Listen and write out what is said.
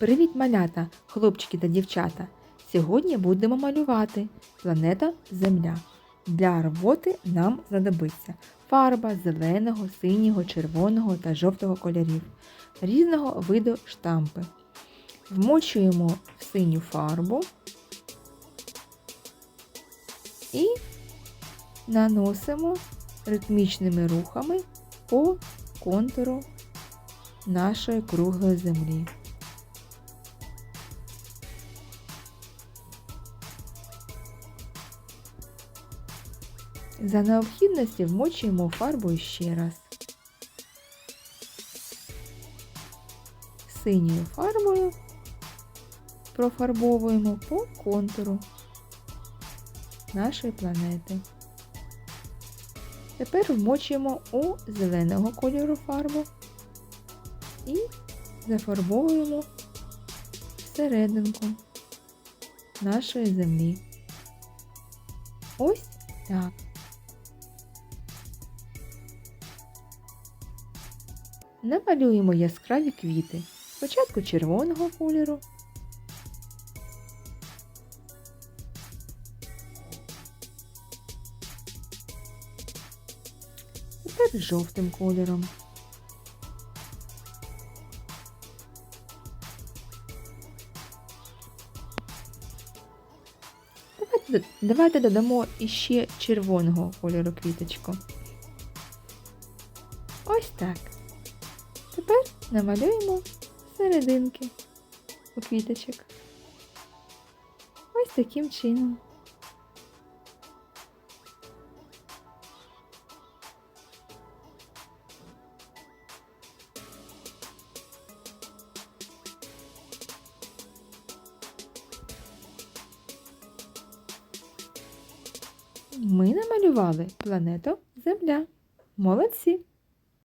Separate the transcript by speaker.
Speaker 1: Привіт, малята, хлопчики та дівчата! Сьогодні будемо малювати планета Земля. Для роботи нам знадобиться фарба зеленого, синього, червоного та жовтого кольорів, різного виду штампи. Вмочуємо в синю фарбу і наносимо ритмічними рухами по контуру нашої круглої землі. За необхідності вмочуємо фарбу ще раз. Синьою фарбою профарбовуємо по контуру нашої планети. Тепер вмочуємо у зеленого кольору фарбу і зафарбовуємо всерединку нашої землі. Ось так. Намалюємо яскраві квіти. Спочатку червоного кольору, тепер жовтим кольором. Давайте, давайте додамо іще червоного кольору квіточку. Ось так. Тепер намалюємо серединки у квіточок. Ось таким чином. Ми намалювали планету Земля. Молодці!